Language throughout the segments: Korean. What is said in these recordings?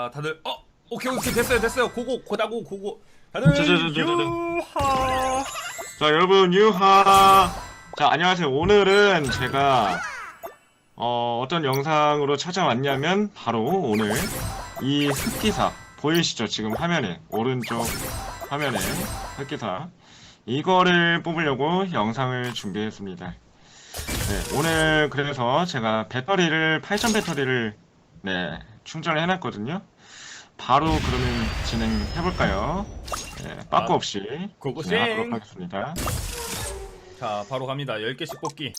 자 다들 어 오케이 오케이 됐어요 됐어요. 고고 고다고 고고. 다들 저, 저, 저, 저, 저, 저. 유하. 자 여러분 유하. 자 안녕하세요. 오늘은 제가 어, 어떤 영상으로 찾아왔냐면 바로 오늘 이 흑기사 보이시죠? 지금 화면에 오른쪽 화면에 흑기사. 이거를 뽑으려고 영상을 준비했습니다. 네, 오늘 그래서 제가 배터리를 8000 배터리를 네 충전을 해놨거든요 바로 그러면 진행해볼까요? 네, 빠꾸 아, 없이 고고생. 진행하도록 하겠습니다. 자 바로 갑니다. 10개씩 뽑기.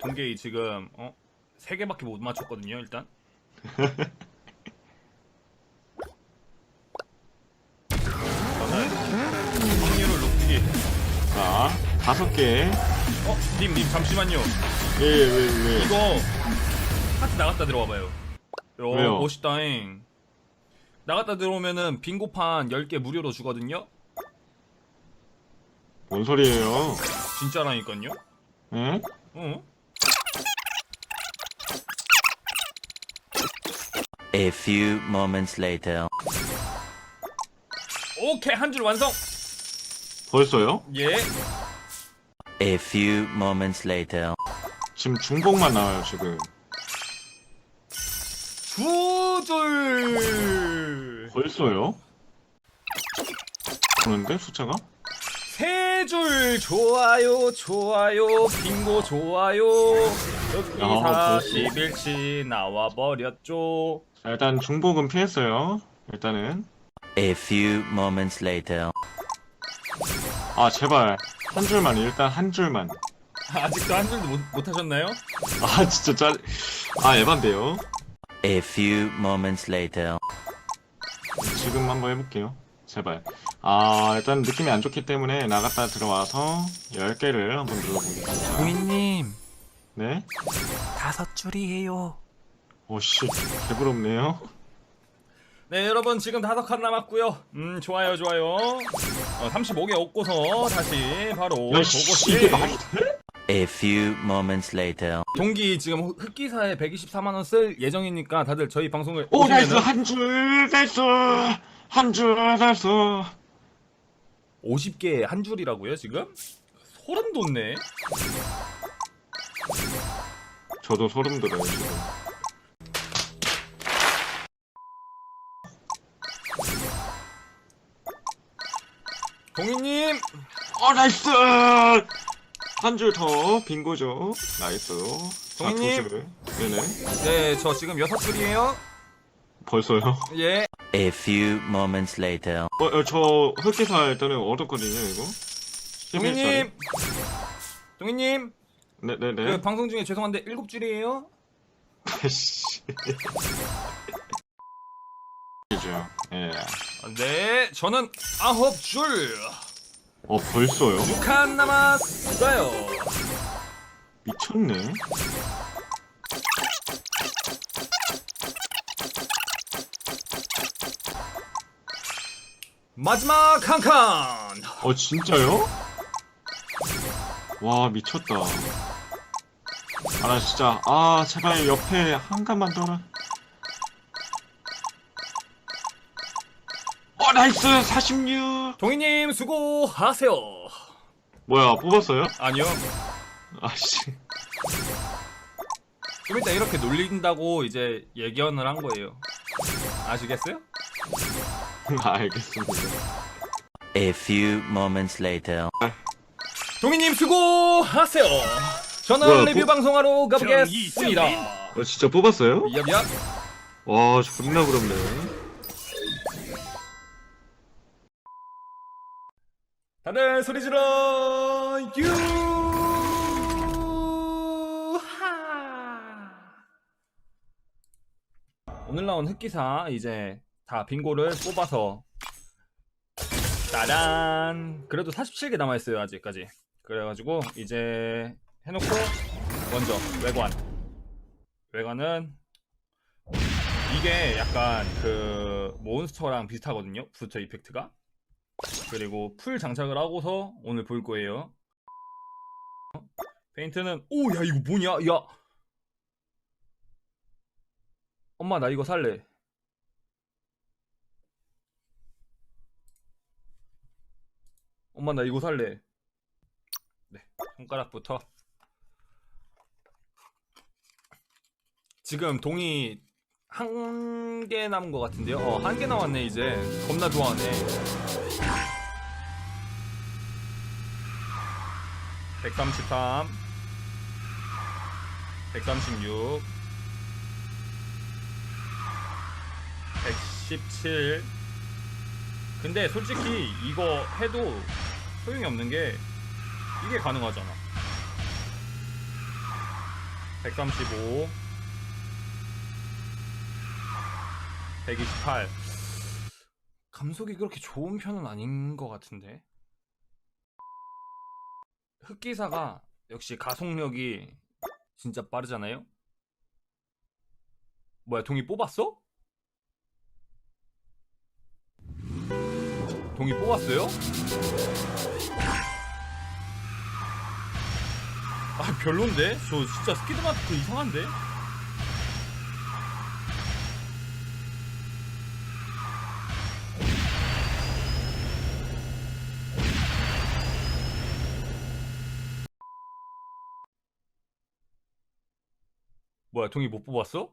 동계이 지금 어? 3개밖에 못 맞췄거든요 일단 저는 확률을 높이기 자, 다섯 개. 어? 님, 님, 잠시만요. 예, 왜, 왜. 이거 파트 나갔다 들어와봐요. 요, 왜요? 멋있다잉. 나갔다 들어오면은 빙고판 10개 무료로 주거든요? 뭔 소리예요? 진짜라니깐요? 예? 어? A few moments later. 오케이, 한 줄 완성! 벌써요? 예. A few moments later. 지금 중복만 나와요, 지금. 두 줄! 벌써요? 그런데 숫자가? 세 줄! 좋아요, 좋아요, 빙고 좋아요. 여기 아, 41치 나와 버렸죠. 자, 일단 중복은 피했어요. 일단은. A few moments later. 아, 제발. 한 줄만, 일단 한 줄만. 아직도 한 줄도 못, 못 하셨나요? 아, 진짜 짜, 아, 에반데요. A few moments later. 지금 한번 해볼게요. 제발. 아, 일단 느낌이 안 좋기 때문에 나갔다 들어와서 10개를 한번 눌러보겠습니다. 공인님 네? 다섯 줄이에요. 오씨, 개부럽네요. 네 여러분 지금 다섯 칸 남았고요. 음 좋아요 좋아요. 어, 35개 얻고서 다시 바로? A few moments later. 동기 지금 흑기사에 124만 원 쓸 예정이니까 다들 저희 방송을 오, 나이스! 보시면은 한줄 됐어! 한줄 됐어! 50개 한 줄이라고요 지금? 소름 돋네. 저도 소름 돋아요, 지금. 동희님 어, 나이스! 한 줄 더, 빙고죠. 나이스. 동희님. 줄. 네네. 네 저 지금 여섯 줄이에요. 벌써요? 예. A few moments later. 어, 어, 저 흑기사 일단은 얻었거든요, 이거. 동희님 동희님 네네네. 그 방송 중에 죄송한데 일곱 줄이에요. 씨. 이죠. 예. 네 저는 아홉 줄. 어, 벌써요? 6칸 남았어요. 미쳤네. 마지막 한 칸. 어, 진짜요? 와, 미쳤다. 아, 나 진짜, 아, 제발 옆에 한 칸만 더라. 어, 나이스! 46! 동희님 수고하세요. 뭐야, 뽑았어요? 아니요. 아씨. 좀 이따 이렇게 놀린다고 이제 예견을 한 거예요. 아시겠어요? 알겠습니다. A few moments later. 동희님 수고하세요. 저는 뭐야, 리뷰 뭐- 방송하러 가보겠습니다. 어, 진짜 뽑았어요? 얍얍. 와, 존나 부럽네. 다들 소리 질러 유하! 오늘 나온 흑기사 이제 다 빙고를 뽑아서 따란! 그래도 47개 남아있어요 아직까지. 그래가지고 이제 해놓고 먼저 외관. 외관은 이게 약간 그 몬스터랑 비슷하거든요. 부스터 이펙트가. 그리고 풀 장착을 하고서 오늘 볼 거예요. 페인트는 오 야 이거 뭐냐? 야 엄마 나 이거 살래. 엄마 나 이거 살래. 네 손가락부터 지금 동이 한 개 남은 것 같은데요. 어, 한 개 남았네 이제. 겁나 좋아하네. 133 136 117 근데 솔직히 이거 해도 소용이 없는 게 이게 가능하잖아. 135 128 감속이 그렇게 좋은 편은 아닌 것 같은데 흑기사가 역시 가속력이 진짜 빠르잖아요? 뭐야, 동이 뽑았어? 동이 뽑았어요? 아, 별론데? 저 진짜 스키드마스크 이상한데? 뭐야, 동이 못 뽑았어?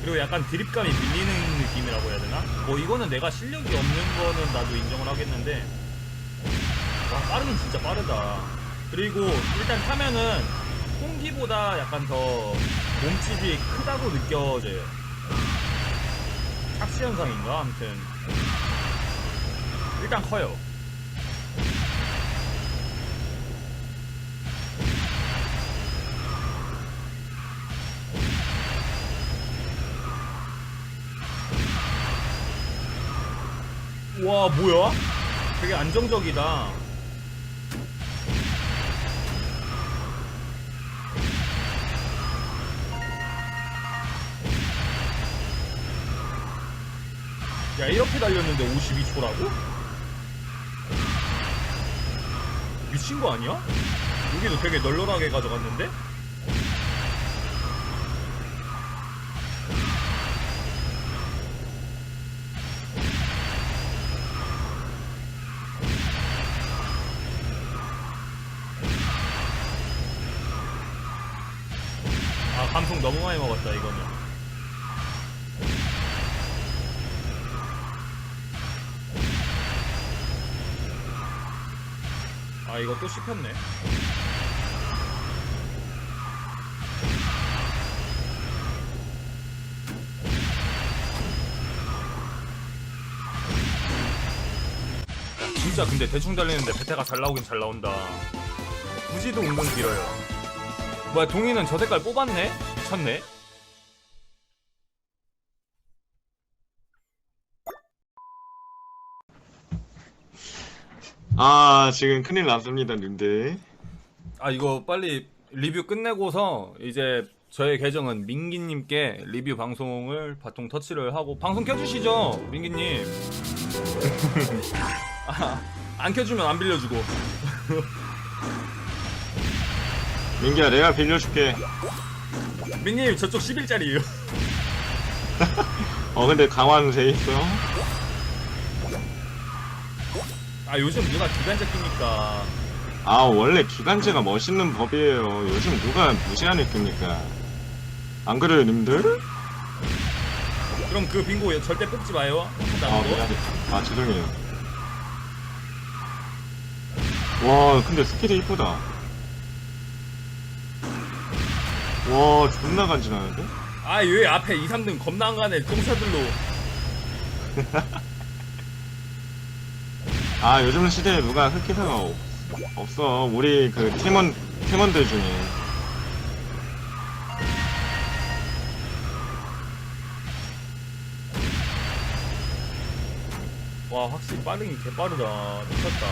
그리고 약간 드립감이 밀리는 느낌이라고 해야 되나? 뭐 이거는 내가 실력이 없는 거는 나도 인정을 하겠는데 와 빠르긴 진짜 빠르다 그리고 일단 타면은 홍기보다 약간 더 몸집이 크다고 느껴져요 착시 현상인가? 아무튼 일단 커요 와 뭐야? 되게 안정적이다 야 이렇게 달렸는데 52초라고? 미친 거 아니야? 여기도 되게 널널하게 가져갔는데? 아 감성 너무 많이 먹었다 이거는 아 이거 또 씹혔네. 진짜 근데 대충 달리는데 배태가 잘 나오긴 잘 나온다. 무지도 은근 길어요. 뭐야 동이는 저 색깔 뽑았네? 미쳤네 아 지금 큰일 났습니다 님들. 아 이거 빨리 리뷰 끝내고서 이제 저의 계정은 민기님께 리뷰 방송을 바통 터치를 하고 방송 켜주시죠 민기님. 아, 안 켜주면 안 빌려주고. 민기야 내가 빌려줄게. 민기님 저쪽 10일짜리에요. 어 근데 강화는 돼 있어 아 요즘 누가 기간제 끼니까? 아 원래 기간제가 멋있는 법이에요. 요즘 누가 무시하는 깁니까? 안 그래요 님들? 그럼 그 빙고 절대 뽑지 마요. 아 미안해. 아 죄송해요. 와 근데 스킬이 이쁘다. 와 존나 간지나는데? 아왜 앞에 2, 3등 겁나 안 가네 똥차들로 아 요즘 시대에 누가 흑기사가 없- 없어. 우리 그 팀원 팀원들 중에. 와 확실히 빠르긴 개빠르다. 미쳤다.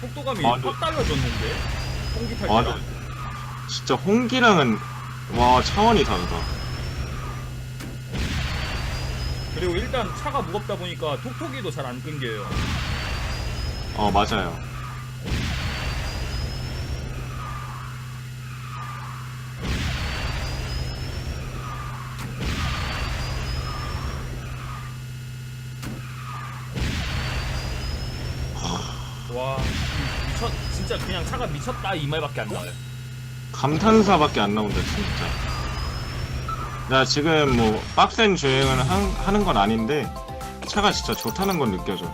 속도감이 아, 확 근데- 달라졌는데? 홍기 탈 아, 진짜 홍기랑은 와 차원이 다르다. 그리고 일단 차가 무겁다 보니까 톡톡이도 잘 안 끊겨요 어 맞아요. 와 미쳤 진짜 그냥 차가 미쳤다 이 말밖에 안 나와요 감탄사밖에 안 나온다 진짜. 나 지금 뭐 빡센 주행을 한- 하는 건 아닌데 차가 진짜 좋다는 건 느껴져.